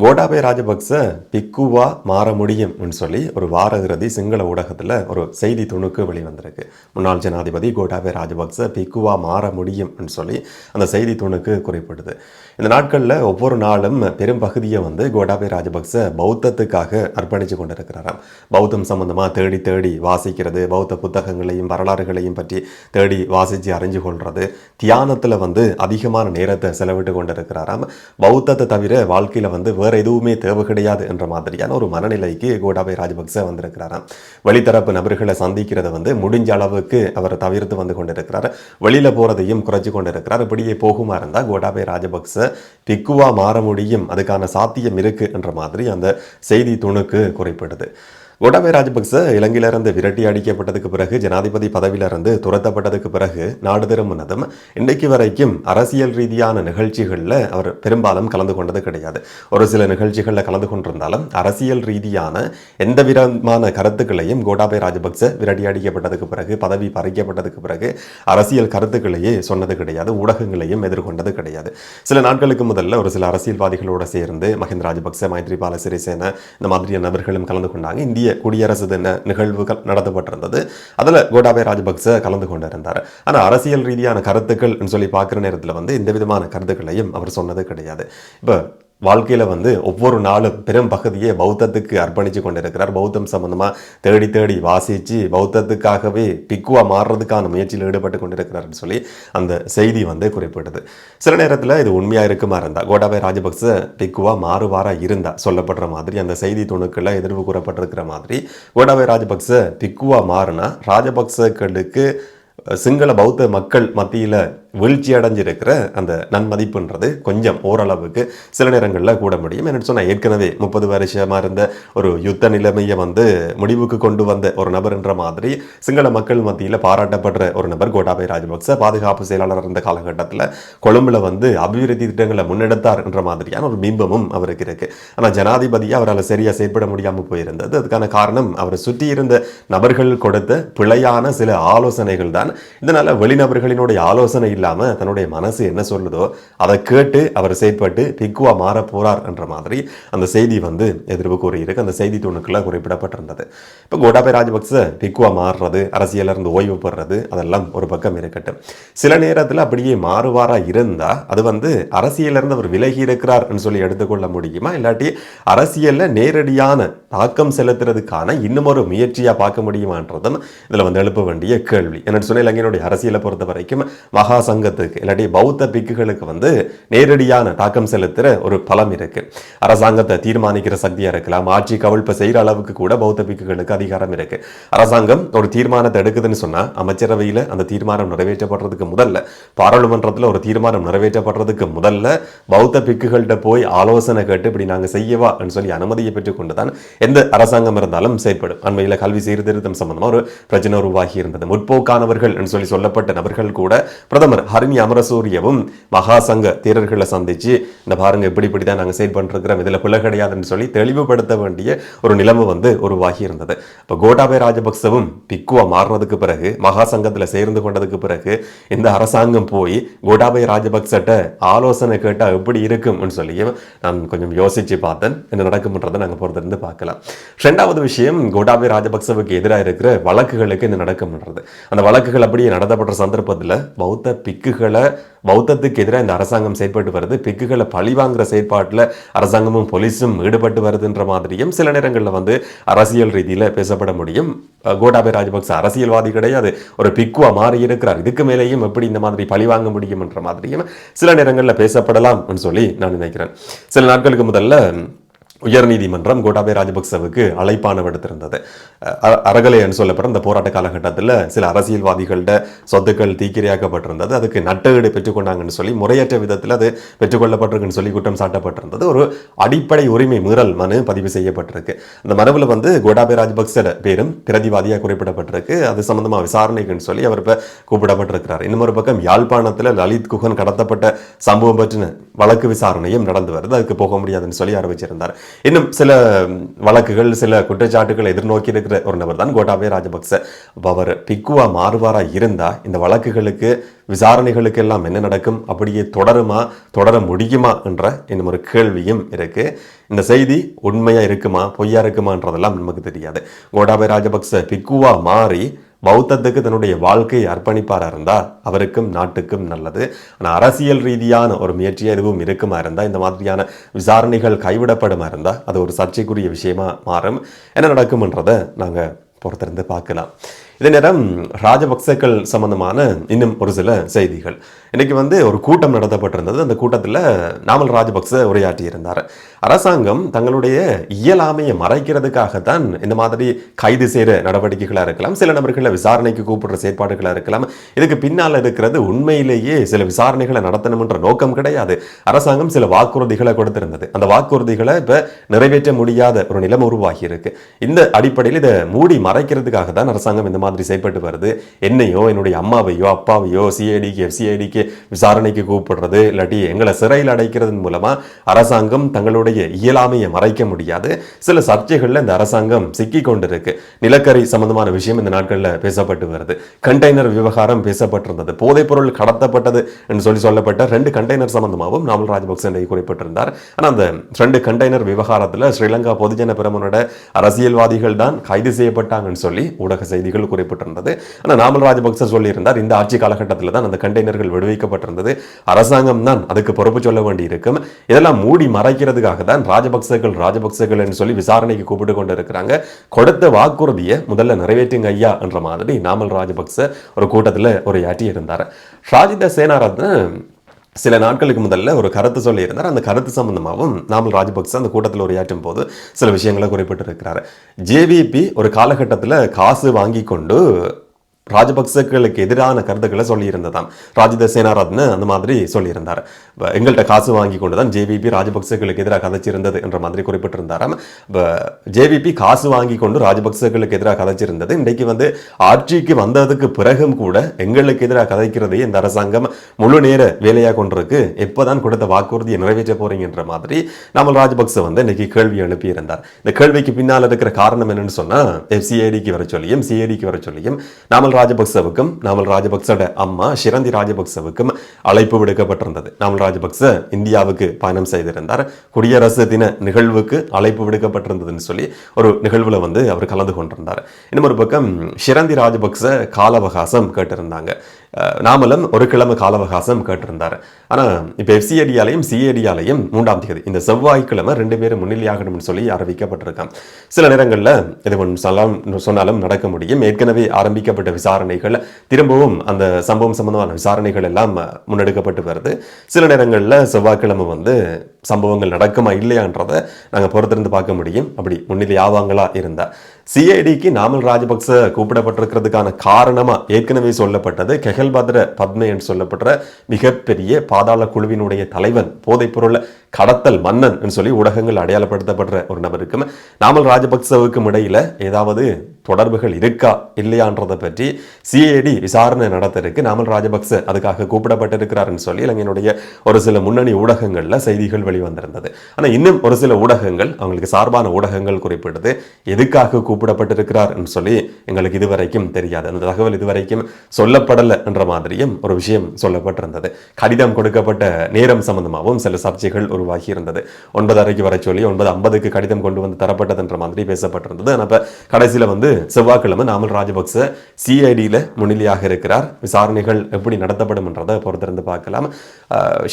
கோடாபய ராஜபக்ச பிக்குவா மாற முடியும்னு சொல்லி ஒரு வார இறுதி சிங்கள ஊடகத்தில் ஒரு செய்தி துணுக்கு வெளிவந்திருக்கு. முன்னாள் ஜனாதிபதி கோட்டாபய ராஜபக்ச பிக்குவா மாற முடியும்னு சொல்லி அந்த செய்தி துணுக்கு குறிப்பிடுது. இந்த நாட்களில் ஒவ்வொரு நாளும் பெரும் பகுதியை வந்து கோடாபய ராஜபக்ச பௌத்தத்துக்காக அர்ப்பணித்து கொண்டிருக்கிறாராம். பௌத்தம் சம்பந்தமாக தேடி தேடி வாசிக்கிறது பௌத்த புத்தகங்களையும் வரலாறுகளையும் பற்றி தேடி வாசித்து அறிஞ்சு கொள்வது தியானத்தில் வந்து அதிகமான நேரத்தை செலவிட்டு கொண்டிருக்கிறாராம். பௌத்தத்தை தவிர வாழ்க்கையில் வந்து வேறு எதுவுமே தேவை கிடையாது என்ற மாதிரியான ஒரு மனநிலைக்கு கோட்டாபய ராஜபக்ச வந்திருக்கிறாராம் வெளித்தரப்பு நபர்களை சந்திக்கிறத வந்து முடிஞ்ச அளவுக்கு அவர் தவிர்த்து வந்து கொண்டிருக்கிறார். வெளியில போறதையும் குறைச்சி கொண்டிருக்கிறார். இப்படியே போகுமா இருந்தால் கோட்டாபய ராஜபக்ச பிக்குவா மாற முடியும். அதுக்கான சாத்தியம் இருக்கு என்ற மாதிரி அந்த செய்தி துணுக்கு குறிப்பிடுது. கோட்டாபய ராஜபக்ச இலங்கையிலிருந்து விரட்டி அடிக்கப்பட்டதுக்கு பிறகு ஜனாதிபதி பதவியிலிருந்து துரத்தப்பட்டதுக்கு பிறகு நாடு திரும்பினதும் இன்றைக்கு வரைக்கும் அரசியல் ரீதியான நிகழ்ச்சிகளில் அவர் பெரும்பாலும் கலந்து கொண்டது கிடையாது. ஒரு சில நிகழ்ச்சிகளில் கலந்து கொண்டிருந்தாலும் அரசியல் ரீதியான எந்த விதமான கருத்துக்களையும் கோட்டாபய ராஜபக்ச விரட்டி அடிக்கப்பட்டதுக்கு பிறகு பதவி பறிக்கப்பட்டதுக்கு பிறகு அரசியல் கருத்துக்களையே சொன்னது கிடையாது ஊடகங்களையும் எதிர்கொண்டது கிடையாது. சில நாட்களுக்கு முதல்ல ஒரு சில அரசியல்வாதிகளோடு சேர்ந்து மஹிந்த ராஜபக்ச மைத்ரிபால சிறிசேன இந்த மாதிரியான நபர்களும் கலந்து கொண்டாங்க. இந்திய குடியரசு தின நிகழ்வுகள் நடத்தப்பட்டிருந்தது. அதில் கோட்டாபய ராஜபக்ச கலந்து கொண்டிருந்தார். ஆனால் அரசியல் ரீதியான கருத்துக்கள் சொல்லி பார்க்குற நேரத்தில் வந்து எந்த விதமான கருத்துக்களையும் அவர் சொன்னது கிடையாது. இப்போ வாழ்க்கையில் வந்து ஒவ்வொரு நாளும் பெரும் பகுதியை பௌத்தத்துக்கு அர்ப்பணித்து கொண்டிருக்கிறார். பௌத்தம் சம்பந்தமாக தேடி தேடி வாசித்து பௌத்தத்துக்காகவே பிக்குவாக மாறுறதுக்கான முயற்சியில் ஈடுபட்டு கொண்டிருக்கிறார்னு சொல்லி அந்த செய்தி வந்து குறிப்பிட்டது. சில நேரத்தில் இது உண்மையாக இருக்குமா இருந்தால் கோட்டாபய ராஜபக்ச பிக்குவாக மாறுவாராக இருந்தால் சொல்லப்படுற மாதிரி அந்த செய்தி துணுக்கில் எதிர்வு கூறப்பட்டிருக்கிற மாதிரி கோட்டாபய ராஜபக்ச பிக்குவாக மாறினா ராஜபக்சக்களுக்கு சிங்கள பௌத்த மக்கள் மத்தியில் வீழ்ச்சி அடைஞ்சிருக்கிற அந்த நன்மதிப்புன்றது கொஞ்சம் ஓரளவுக்கு சில நேரங்களில் கூட முடியும். என்ன சொன்னால் ஏற்கனவே முப்பது வருஷமாக இருந்த ஒரு யுத்த நிலைமையை வந்து முடிவுக்கு கொண்டு வந்த ஒரு நபர் என்ற மாதிரி சிங்கள மக்கள் மத்தியில் பாராட்டப்படுற ஒரு நபர் கோட்டாபய ராஜபக்ச பாதுகாப்பு செயலாளர் இருந்த காலகட்டத்தில் கொழும்புல வந்து அபிவிருத்தி திட்டங்களை முன்னெடுத்தார் என்ற மாதிரியான ஒரு பிம்பமும் அவருக்கு இருக்கு. ஆனால் ஜனாதிபதியாக அவரால் சரியாக செயற்பட முடியாமல் போயிருந்தது. அதுக்கான காரணம் அவர் சுற்றி இருந்த நபர்கள் கொடுத்த பிழையான சில ஆலோசனைகள் தான். இதனால் வெளிநபர்களினுடைய ஆலோசனை இல்லாமல் தன்னுடைய மனசு என்ன சொல்லுதோ அதை கேட்டு அவர் செயற்பட்டு பிக்குவா மாற போறார் என்ற மாதிரி அந்த செய்தி வந்து எதிர்ப்பு கூறியிருக்கு. அந்த செய்தி துணுக்குள்ள குறிப்பிடப்பட்டிருந்தது. இப்போ கோட்டாபய ராஜபக்ச பிக்குவா மாறுறது அரசியலிருந்து ஓய்வு பெறுறது அதெல்லாம் ஒரு பக்கம் இருக்கட்டும். சில நேரத்தில் அப்படியே மாறுவாராக இருந்தால் அது வந்து அரசியலிருந்து அவர் விலகி இருக்கிறார் சொல்லி எடுத்துக்கொள்ள முடியுமா? இல்லாட்டி அரசியலில் நேரடியான தாக்கம் செலுத்துறதுக்கான இன்னும் ஒரு முயற்சியாக பார்க்க முடியுமான்றதும் இதில் வந்து எழுப்ப வேண்டிய கேள்வி. என்னென்னு சொன்னால் இலங்கையினுடைய அரசியலை பொறுத்த வரைக்கும் மகாச அரசாங்கத்துக்கு இல்லாட்டி பௌத்த பிக்குகளுக்கு வந்து நேரடியான தாக்கம் செலுத்துகிற ஒரு பலம் இருக்கு. அரசாங்கத்தை தீர்மானிக்கிற சக்தியாக இருக்கலாம் ஆட்சி கவிழ்ப்பு செய்கிற அளவுக்கு கூட பௌத்த பிக்குகளுக்கு அதிகாரம் இருக்கு. அரசாங்கம் ஒரு தீர்மானத்தை எடுக்குதுன்னு சொன்னால் அமைச்சரவையில் அந்த தீர்மானம் நிறைவேற்றப்படுறதுக்கு முதல்ல பாராளுமன்றத்தில் ஒரு தீர்மானம் நிறைவேற்றப்படுறதுக்கு முதல்ல பௌத்த பிக்குகள்கிட்ட போய் ஆலோசனை கேட்டு இப்படி நாங்கள் செய்யவா சொல்லி அனுமதியை பெற்றுக்கொண்டு தான் எந்த அரசாங்கம் இருந்தாலும் செயற்படும் அண்மையில் கல்வி சீர்திருத்தம் சம்பந்தமாக ஒரு பிரச்சனை உருவாகி இருந்தது. முற்போக்கானவர்கள் சொல்லி சொல்லப்பட்ட நபர்கள் கூட பிரதமர் ஹரிணி அமரசூரியவும் மகாசங்க தீரர்களை சந்திச்சு இந்த பாருங்க இப்படி இப்படி தான் நாங்கள் செயற்பட்டுருக்கிறோம் இதில் பிள்ளை கிடையாதுன்னு சொல்லி தெளிவுபடுத்த வேண்டிய ஒரு நிலைமை வந்து உருவாகி இருந்தது. இப்போ கோட்டாபய ராஜபக்சவும் பிக்குவா மாறினதுக்கு பிறகு மகாசங்கத்தில் சேர்ந்து கொண்டதுக்கு பிறகு இந்த அரசாங்கம் போய் கோட்டாபய ராஜபக்சட்ட ஆலோசனை கேட்டால் எப்படி இருக்கும்னு சொல்லியும் நான் கொஞ்சம் யோசிச்சு பார்த்தேன். என்ன நடக்கும்ன்றதை நாங்கள் பொறுத்திருந்து பார்க்கலாம். ரெண்டாவது விஷயம் கோட்டாபய ராஜபக்சவுக்கு எதிராக இருக்கிற வழக்குகளுக்கு என்ன நடக்கும்ன்றது. அந்த வழக்குகள் அப்படியே நடத்தப்பட்ட சந்தர்ப்பத்தில் பௌத்த பிக்குகளை பௌத்தத்துக்கு எதிராக இந்த அரசாங்கம் செயற்பட்டு வருது. பிக்குகளை பழி வாங்குற செயற்பாட்டில் அரசாங்கமும் போலீஸும் ஈடுபட்டு வருதுன்ற மாதிரியும் சில நேரங்களில் வந்து அரசியல் ரீதியில் பேசப்பட முடியும். கோட்டாபய ராஜபக்ச அரசியல்வாதி கிடையாது. ஒரு பிக்குவா மாறி இருக்கிறார். இதுக்கு மேலேயும் எப்படி இந்த மாதிரி பழி வாங்க முடியும்ன்ற மாதிரியும் சில நேரங்களில் பேசப்படலாம் சொல்லி நான் நினைக்கிறேன். சில நாட்களுக்கு முதல்ல உயர்நீதிமன்றம் கோட்டாபய ராஜபக்சவுக்கு அழைப்பான விடுத்திருந்தது அ- சொல்லப்பட்ட என்று இந்த போராட்ட காலகட்டத்தில் சில அரசியல்வாதிகள்ட சொத்துக்கள் தீக்கிரையாக்கப்பட்டிருந்தது. அதுக்கு நட்டஈடு பெற்றுக்கொண்டாங்கன்னு சொல்லி முறையற்ற விதத்தில் அது பெற்றுக்கொள்ளப்பட்டிருக்குன்னு சொல்லி குற்றம் சாட்டப்பட்டிருந்தது. ஒரு அடிப்படை உரிமை மீறல் மனு பதிவு செய்யப்பட்டிருக்கு. அந்த மனுவில் வந்து கோட்டாபய ராஜபக்ச பேரும் பிரதிவாதியாக குறிப்பிடப்பட்டிருக்கு. அது சம்பந்தமாக விசாரணைக்குன்னு சொல்லி அவர் இப்போ கூப்பிடப்பட்டிருக்கிறார். இன்னொரு பக்கம் யாழ்ப்பாணத்தில் லலித் குகன் கடத்தப்பட்ட சம்பவம் பற்றின வழக்கு விசாரணையும் நடந்து வருது. அதுக்கு போக முடியாதுன்னு சொல்லி அறிவிச்சிருந்தார். இன்னும் சில வழக்குகள் சில குற்றச்சாட்டுகளை எதிர்நோக்கி இருக்கிற ஒரு நபர் தான் கோட்டாபய ராஜபக்ச. அவர் பிக்குவா மாறுவாரா இருந்தா இந்த வழக்குகளுக்கு விசாரணைகளுக்கு எல்லாம் என்ன நடக்கும் அப்படியே தொடருமா தொடர முடியுமா என்ற இன்னும் ஒரு கேள்வியும் இருக்கு. இந்த செய்தி உண்மையா இருக்குமா பொய்யா இருக்குமான்றதெல்லாம் நமக்கு தெரியாது. கோட்டாபய ராஜபக்ச பிக்குவா மாறி பௌத்தத்துக்கு தன்னுடைய வாழ்க்கையை அர்ப்பணிப்பாரா இருந்தால் அவருக்கும் நாட்டுக்கும் நல்லது. ஆனால் அரசியல் ரீதியான ஒரு முயற்சி எதுவும் இருக்குமா இருந்தா இந்த மாதிரியான விசாரணைகள் கைவிடப்படுமா இருந்தா அது ஒரு சர்ச்சைக்குரிய விஷயமா மாறும். என்ன நடக்கும்ன்றதை நாங்க பொறுத்திருந்து பார்க்கலாம். இதே நேரம் ராஜபக்சேக்கள் சம்பந்தமான இன்னும் ஒரு சில செய்திகள். இன்னைக்கு வந்து ஒரு கூட்டம் நடத்தப்பட்டிருந்தது. அந்த கூட்டத்தில் நாமல் ராஜபக்ச உரையாற்றி இருந்தார் அரசாங்கம் தங்களுடைய இயலாமையை மறைக்கிறதுக்காகத்தான் இந்த மாதிரி கைது செய்கிற நடவடிக்கைகளாக இருக்கலாம் சில நபர்களை விசாரணைக்கு கூப்பிடுற செயற்பாடுகளாக இருக்கலாம். இதுக்கு பின்னால் இருக்கிறது உண்மையிலேயே சில விசாரணைகளை நடத்தணும்ன்ற நோக்கம் கிடையாது. அரசாங்கம் சில வாக்குறுதிகளை கொடுத்திருந்தது. அந்த வாக்குறுதிகளை இப்போ நிறைவேற்ற முடியாத ஒரு நிலைமை உருவாகி இருக்கு. இந்த அடிப்படையில் இதை மூடி மறைக்கிறதுக்காக தான் அரசாங்கம் இந்த மாதிரி செயல்பட்டு வருது. என்னையோ என்னுடைய அம்மாவையோ அப்பாவையோ சிஐடிக்கு எஃப்சிஐடிக்கு விசாரணைக்கு கூப்பிடுறது இல்லாட்டி எங்களை சிறையில் அடைக்கிறதன் மூலமா அரசாங்கம் தங்களுடைய இயலாமையை மறைக்க முடியாது. சில சர்ச்சைகள்ல இந்த அரசாங்கம் சிக்கி கொண்டிருக்கு. நிலக்கரி சம்பந்தமான விஷயம் இந்த நாட்களில் பேசப்பட்டு வருது. கண்டெய்னர் விவகாரம் பேசப்பட்டிருந்தது. போதைப்பொருள் கடத்தப்பட்டது என்று சொல்லி சொல்லப்பட்ட ரெண்டு கண்டெய்னர் சம்பந்தமாகவும் நாமல் ராஜபக்சே குறிப்பிட்டிருந்தார். ஆனால் அந்த ரெண்டு கண்டெய்னர் விவகாரத்தில் ஸ்ரீலங்கா பொதுஜன பிரமுனோட அரசியல்வாதிகள் தான் கைது செய்யப்பட்டாங்கன்னு சொல்லி ஊடக செய்திகள் குறிப்பிட்டிருந்தது. ஆனால் நாமல் ராஜபக்சே சொல்லியிருந்தார் இந்த ஆட்சி காலகட்டத்தில் தான் அந்த கண்டெய்னர்கள் விடுவிக்கப்பட்டிருந்தது. அரசாங்கம் தான் அதுக்கு பொறுப்பு சொல்ல வேண்டி இருக்கும் இதெல்லாம் மூடி மறைக்கிறதுக்காக தான் ராஜபக்சர்கள் ராஜபக்சர்கள் என்று சொல்லி விசாரணைக்கு கூப்பிட்டு கொண்டு இருக்கிறாங்க கொடுத்த வாக்குறுதியை முதல்ல நிறைவேற்றுங்க ஐயா என்ற மாதிரி நாமல் ராஜபக்ச ஒரு கூட்டத்தில் ஒரு யாட்டி இருந்தார் ராஜித சேனாரத்ன சில நாட்களுக்கு முதல்ல ஒரு கருத்து சொல்லியிருந்தார். அந்த கருத்து சம்பந்தமாகவும் நாமல் ராஜபக்சே அந்த கூட்டத்தில் உரையாற்றும் போது சில விஷயங்களை குறிப்பிட்டிருக்கிறார். ஜேவிபி ஒரு காலகட்டத்தில் காசு வாங்கி கொண்டு ராஜபக்சேக்களுக்கு எதிரான கருத்துக்களை சொல்லியிருந்ததாம். ராஜித சேனாரத்ன அந்த மாதிரி சொல்லியிருந்தார். எங்கள்கிட்ட காசு வாங்கி கொண்டு தான் ஜேவிபி ராஜபக்சேக்களுக்கு எதிராக கதைச்சிருந்தது என்ற மாதிரி குறிப்பிட்டிருந்தாராம். ஜேவிபி காசு வாங்கி கொண்டு ராஜபக்சேக்களுக்கு எதிராக கதைச்சிருந்தது. இன்றைக்கு வந்து ஆட்சிக்கு வந்ததுக்கு பிறகும் கூட எங்களுக்கு எதிராக கதைக்கிறதையே இந்த அரசாங்கம் முழு நேர வேலையாக கொண்டிருக்கு. எப்போதான் கொடுத்த வாக்குறுதியை நிறைவேற்ற போறீங்கன்ற மாதிரி நாமல் ராஜபக்ச வந்து இன்னைக்கு கேள்வி எழுப்பியிருந்தார். இந்த கேள்விக்கு பின்னால் இருக்கிற காரணம் என்னன்னு சொன்னால் எஃப்சிஐடிக்கு வர சொல்லியும் சிஐடிக்கு வர சொல்லியும் நாமல் ராஜபக்சவுக்கும் நாமல் ராஜபக்சோட அம்மா ஷிரந்தி ராஜபக்சவுக்கும் அழைப்பு விடுக்கப்பட்டிருந்தது. நாமல் ராஜபக்ச இந்தியாவுக்கு பயணம் செய்திருந்தார். குடியரசு தின நிகழ்வுக்கு அழைப்பு விடுக்கப்பட்டிருந்ததுன்னு சொல்லி ஒரு நிகழ்வுல வந்து அவர் கலந்து கொண்டிருந்தார். இன்னும் ஒரு பக்கம் ஷிரந்தி ராஜபக்ச கால அவகாசம் கேட்டிருந்தாங்க. நாமலும் ஒரு கிழமை கால அவகாசம் கேட்டிருந்தார். ஆனா இப்போ எஃப்சிஐடியாலையும் சிஏடியாலையும் மூன்றாம் தேதி இந்த செவ்வாய்க்கிழமை ரெண்டு பேரும் முன்னிலையாகணும்னு சொல்லி அறிவிக்கப்பட்டிருக்கான் சில நேரங்களில் இது ஒன்று சொன்னாலும் நடக்க முடியும். ஏற்கனவே ஆரம்பிக்கப்பட்ட விசாரணைகள் திரும்பவும் அந்த சம்பவம் சம்பந்தமான விசாரணைகள் எல்லாம் முன்னெடுக்கப்பட்டு வருது. சில நேரங்களில் செவ்வாய்க்கிழமை வந்து சம்பவங்கள் நடக்குமா இல்லையான்றதை நாங்கள் பொறுத்திருந்து பார்க்க முடியும். அப்படி முன்னிலை ஆவாங்களா இருந்தால் சிஐடிக்கு நாமல் ராஜபக்ச கூப்பிடப்பட்டிருக்கிறதுக்கான காரணமா ஏற்கனவே சொல்லப்பட்டது. கெஹல்பத்ர பத்மே என்று சொல்லப்பட்ட மிகப்பெரிய பாதாள குழுவினுடைய தலைவன் போதைப்பொருளை கடத்தல் மன்னன் என்று சொல்லி ஊடகங்கள் அடையாளப்படுத்தப்படுற ஒரு நபருக்கும் நாமல் ராஜபக்சவுக்கும் இடையில ஏதாவது தொடர்புகள் இருக்கா இல்லையான்றதை பற்றி சிஐடி விசாரணை நடத்திருக்கு நாமல் ராஜபக்ச அதுக்காக கூப்பிடப்பட்டிருக்கிறாருன்னு சொல்லி இலங்கையினுடைய ஒரு சில முன்னணி ஊடகங்களில் செய்திகள் வெளிவந்திருந்தது. ஆனால் இன்னும் ஒரு சில ஊடகங்கள் அவங்களுக்கு சார்பான ஊடகங்கள் குறிப்பிடுது எதுக்காக கூப்பிடப்பட்டிருக்கிறார் என்று சொல்லி எங்களுக்கு இதுவரைக்கும் தெரியாது. அந்த தகவல் இதுவரைக்கும் சொல்லப்படலை என்ற மாதிரியும் ஒரு விஷயம் சொல்லப்பட்டிருந்தது. கடிதம் கொடுக்கப்பட்ட நேரம் சம்பந்தமாகவும் சில சர்ச்சைகள் உருவாகி இருந்தது ஒன்பது அறைக்கு வர சொல்லி ஒன்பது ஐம்பதுக்கு கடிதம் கொண்டு வந்து தரப்பட்டதுன்ற மாதிரி பேசப்பட்டிருந்தது. ஆனா இப்ப கடைசியில வந்து செவ்வாய்க்கிழமை நாமல் ராஜபக்ச சிஐடியில் முன்னிலையாக இருக்கிறார். விசாரணைகள் எப்படி நடத்தப்படும் என்றதை பொறுத்திருந்து பார்க்கலாம்.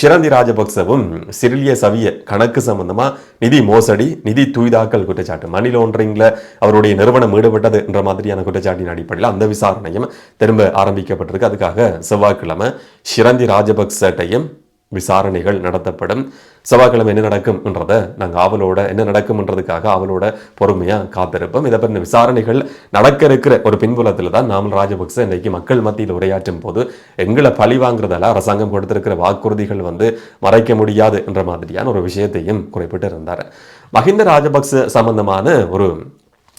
ஷிரந்தி ராஜபக்சவும் சிறிலிய சவிய கணக்கு சம்பந்தமாக நிதி மோசடி நிதி தூய்தாக்கல் குற்றச்சாட்டு மணி லோண்டரிங்கில் அவருடைய நிறுவனம் ஈடுபட்டது என்ற மாதிரியான குற்றச்சாட்டின் அடிப்படையில் அந்த விசாரணையும் திரும்ப ஆரம்பிக்கப்பட்டிருக்கு. அதுக்காக செவ்வாய்க்கிழமை ஷிரந்தி ராஜபக்சட்டையும் விசாரணைகள் நடத்தப்படும். செவ்வாய்க்கிழமை என்ன நடக்கும் என்றதை நாங்கள் ஆவலோட என்ன நடக்கும்ன்றதுக்காக ஆவலோட பொறுமையாக காத்திருப்போம். இதை பற்றின விசாரணைகள் நடக்க இருக்கிற ஒரு பின்புலத்தில் தான் நாமல் ராஜபக்ச இன்றைக்கு மக்கள் மத்தியில் உரையாற்றும் போது எங்களை பழி வாங்குறதால அரசாங்கம் கொடுத்திருக்கிற வாக்குறுதிகள் வந்து மறைக்க முடியாது என்ற மாதிரியான ஒரு விஷயத்தையும் குறிப்பிட்டு இருந்தார் மஹிந்த ராஜபக்ச சம்பந்தமான ஒரு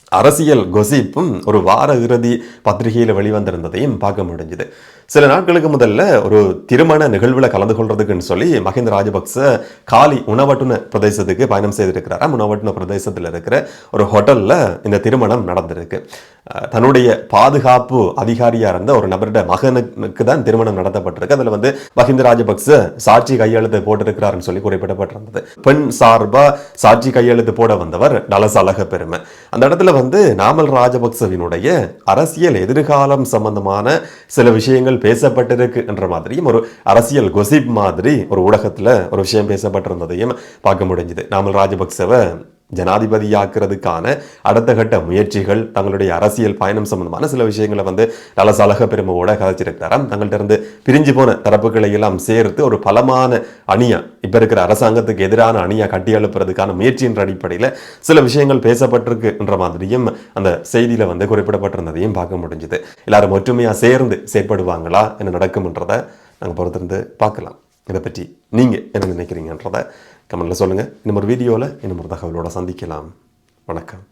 அரசியல் கொசிப்பும் ஒரு வார இறுதி பத்திரிகையில் வெளிவந்திருந்ததையும் பார்க்க முடிஞ்சுது. சில நாட்களுக்கு முதல்ல ஒரு திருமண நிகழ்வில் கலந்து கொள்றதுக்குன்னு சொல்லி மஹிந்த ராஜபக்ச காலி உணவட்டுன பிரதேசத்துக்கு பயணம் செய்திருக்கிறாராம். உணவட்டுன பிரதேசத்தில் இருக்கிற ஒரு ஹோட்டலில் இந்த திருமணம் நடந்திருக்கு. தன்னுடைய பாதுகாப்பு அதிகாரியாக இருந்த ஒரு நபருடைய மகனுக்கு தான் திருமணம் நடத்தப்பட்டிருக்கு. அதில் வந்து மஹிந்த ராஜபக்ச சாட்சி கையெழுத்து போட்டிருக்கிறாருன்னு சொல்லி குறிப்பிடப்பட்டிருந்தது. பெண் சார்பாக சாட்சி கையெழுத்து போட வந்தவர் டலஸ் அழக பெருமை. அந்த இடத்துல வந்து நாமல் ராஜபக்சவினுடைய அரசியல் எதிர்காலம் சம்பந்தமான சில விஷயங்கள் பேசப்பட்டிருக்கு என்ற மாதிரியும் ஒரு அரசியல் கொசிப் மாதிரி ஒரு ஊடகத்தில் ஒரு விஷயம் பேசப்பட்டிருந்ததையும் பார்க்க முடிஞ்சுது. நாமல் ராஜபக்சவை ஜனாதிபதியாக்குறதுக்கான அடுத்த கட்ட முயற்சிகள் தங்களுடைய அரசியல் பயணம் சம்பந்தமான சில விஷயங்களை வந்து நலசலக பெருமையோட கதைச்சிருக்கிறாராம். தங்கள்கிட்ட இருந்து பிரிஞ்சு போன தரப்புகளை எல்லாம் சேர்த்து ஒரு பலமான அணியா இப்ப இருக்கிற அரசாங்கத்துக்கு எதிரான அணியா கட்டி எழுப்புறதுக்கான முயற்சியின் அடிப்படையில் சில விஷயங்கள் பேசப்பட்டிருக்கு என்ற மாதிரியும் அந்த செய்தியில வந்து குறிப்பிடப்பட்டிருந்ததையும் பார்க்க முடிஞ்சுது. எல்லாரும் ஒற்றுமையா சேர்ந்து செயற்படுவாங்களா என்ன நடக்கும்ன்றதை நாங்க பொறுத்திருந்து பார்க்கலாம். இதை பற்றி நீங்க என்ன நினைக்கிறீங்கன்றதை கமெண்டில் சொல்லுங்க. இன்னும் ஒரு வீடியோவில் இன்னும் ஒரு தகவலோடு சந்திக்கலாம். வணக்கம்.